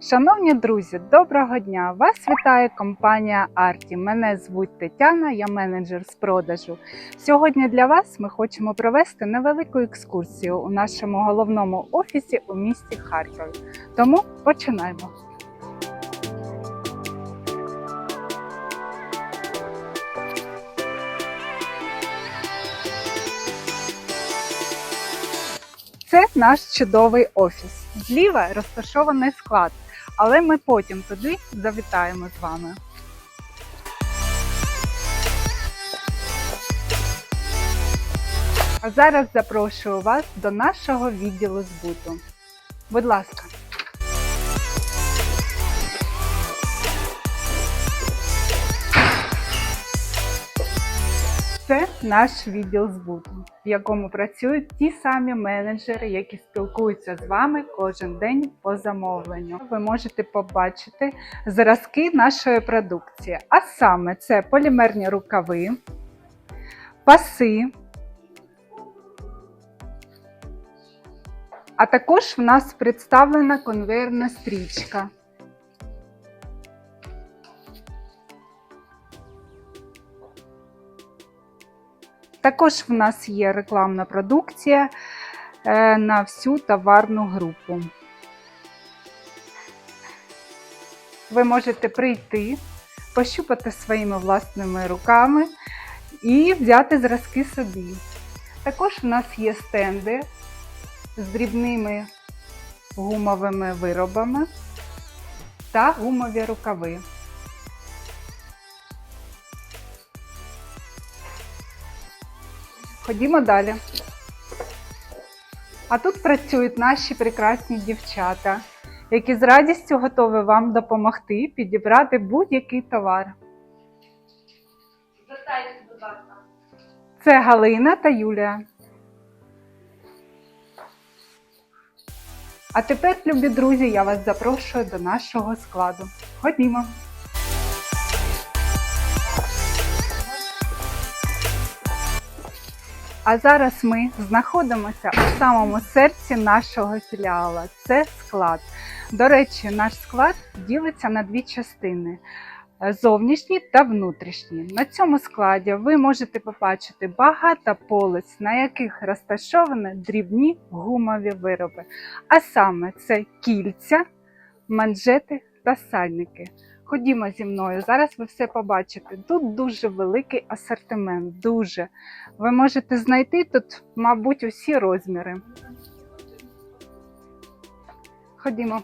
Шановні друзі, доброго дня! Вас вітає компанія Арті. Мене звуть Тетяна, я менеджер з продажу. Сьогодні для вас ми хочемо провести невелику екскурсію у нашому головному офісі у місті Харкові. Тому починаємо. Це наш чудовий офіс. Зліва розташований склад, але ми потім туди завітаємо з вами. А зараз запрошую вас до нашого відділу збуту. Будь ласка. Це наш відділ збуту, в якому працюють ті самі менеджери, які спілкуються з вами кожен день по замовленню. Ви можете побачити зразки нашої продукції, а саме це полімерні рукави, паси. А також в нас представлена конвейерна стрічка. Також в нас є рекламна продукція е, на всю товарну групу. Ви можете прийти, пощупати своїми власними руками і взяти зразки собі. Також в нас є стенди з дрібними гумовими виробами та гумові рукави. Ходімо далі. А тут працюють наші прекрасні дівчата, які з радістю готові вам допомогти підібрати будь-який товар. Звертайтесь, будь ласка. Це Галина та Юлія. А тепер, любі друзі, я вас запрошую до нашого складу. Ходімо. А зараз ми знаходимося у самому серці нашого філіала. Це склад. До речі, наш склад ділиться на дві частини: зовнішній та внутрішній. На цьому складі ви можете побачити багато полиць, на яких розташовані дрібні гумові вироби. А саме це кільця, манжети та сальники. Ходімо зі мною, зараз ви все побачите. Тут дуже великий асортимент, дуже. Ви можете знайти тут, мабуть, усі розміри. Ходімо.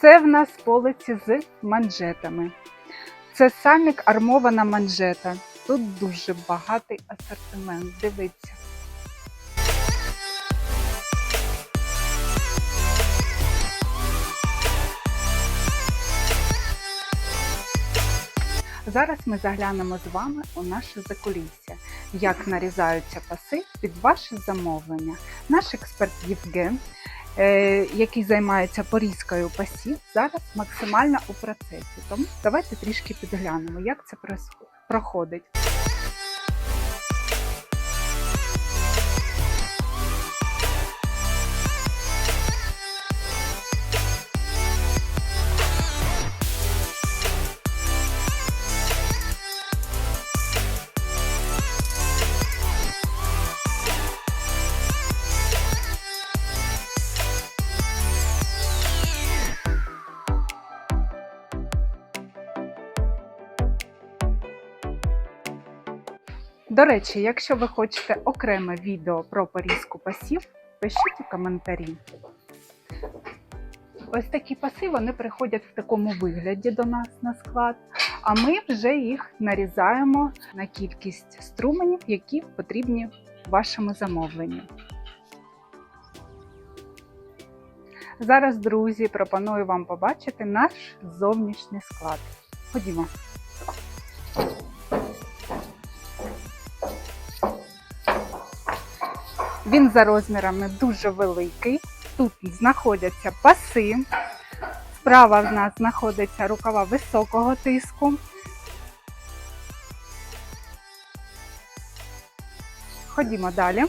Це в нас полиці з манжетами. Це сальник армована манжета. Тут дуже багатий асортимент. Дивіться. Зараз ми заглянемо з вами у наше закулісся, як нарізаються паси під ваше замовлення. Наш експерт Євген, е, який займається порізкою пасів, зараз максимально у процесі. Тому давайте трішки підглянемо, як це проходить. До речі, якщо ви хочете окреме відео про порізку пасів, пишіть у коментарі. Ось такі паси вони приходять в такому вигляді до нас на склад, а ми вже їх нарізаємо на кількість струменів, які потрібні вашому замовленню. Зараз, друзі, пропоную вам побачити наш зовнішній склад. Ходімо. Він за розмірами дуже великий. Тут знаходяться паси. Справа в нас знаходиться рукава високого тиску. Ходімо далі.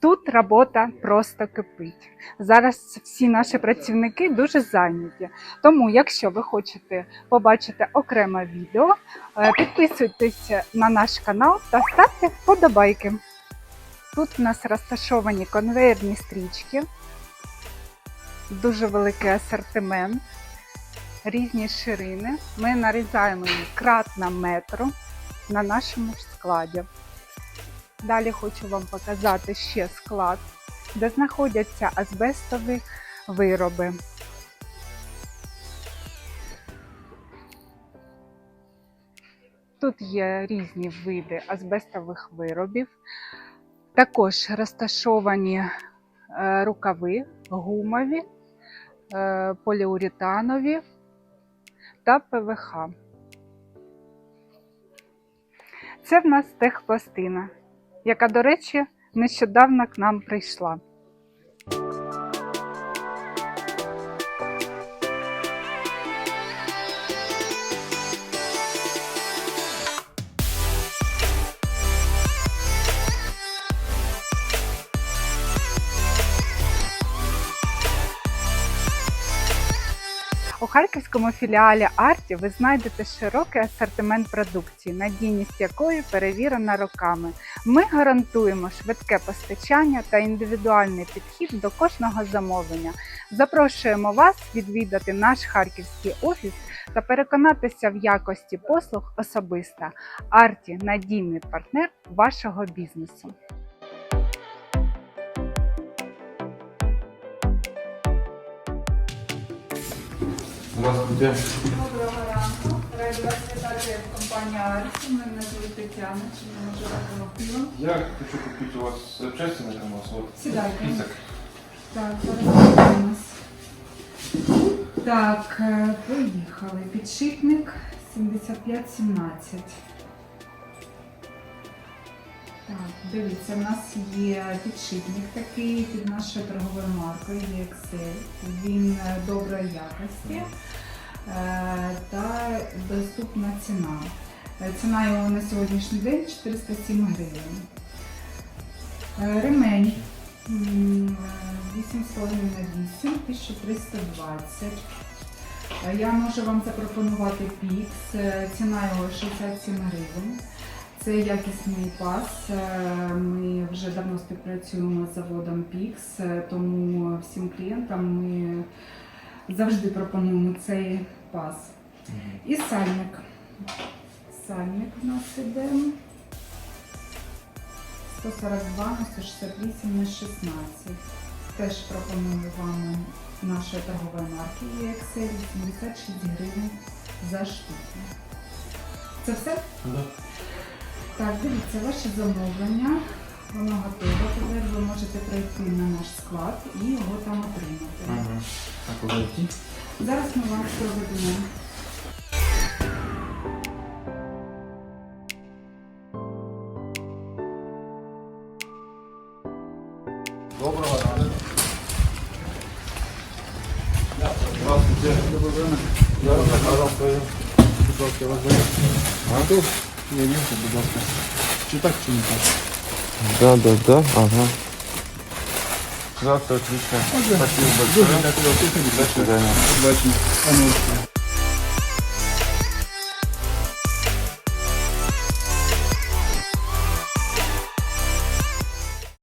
Тут робота просто кипить. Зараз всі наші працівники дуже зайняті. Тому, якщо ви хочете побачити окреме відео, е, підписуйтесь на наш канал та ставте вподобайки. Тут в нас розташовані конвейерні стрічки, дуже великий асортимент, різні ширини. Ми нарізаємо їх кратно метру на нашому складі. Далі хочу вам показати ще склад, де знаходяться азбестові вироби. Тут є різні види азбестових виробів. Також розташовані е, рукави гумові, е, поліуретанові та ПВХ. Це в нас техпластина, яка, до речі, нещодавно к нам прийшла. Харківському філіалі Арті ви знайдете широкий асортимент продукції, надійність якої перевірена роками. Ми гарантуємо швидке постачання та індивідуальний підхід до кожного замовлення. Запрошуємо вас відвідати наш харківський офіс та переконатися в якості послуг особисто. Арті надійний партнер вашого бізнесу. Здравствуйте. Доброго ранку. Раді вас вітати в компанії Арті. Мене звуть Тетяна. Чи не можу допомогти? Я хочу купити у вас запчасти на КамАЗ. Вот Сідайте. список. Так, зараз у нас. Так, е, поїхали. Підшипник 7517. Так, дивіться, у нас є підшипник такий під нашою торговою маркою EXL. Він е, доброї якості е, та доступна ціна. Е, Ціна його на сьогоднішній день 407 гривень. Ремень м, е, 8,5 на 8, 1320. Е, Я можу вам запропонувати пікс. Ціна його 67 гривень. Це якісний пас. Е, Ми вже давно співпрацюємо з заводом Пікс, е, тому всім клієнтам ми завжди пропонуємо цей пас. І сальник. Сальник у нас іде. 142 на 168 на 16. Теж пропоную вам нашої торгової марки EXL 86 гривень за штуку. Це все? Да. Так, дивіться, ваше замовлення. Воно готове. Тепер ви можете прийти на наш склад і його там отримати. Угу. А куда идти? Зараз ми вам проведемо. Доброго ранку. Здравствуйте. Доброго ранку. Я вас заказав свою. Будь ласка, вас зовут? Я вінку, будь ласка. Чи так, чи не так? Да, да, да, ага. Завтра отлично. Дуже Спасибо большое. дякую, До свидания. Ну,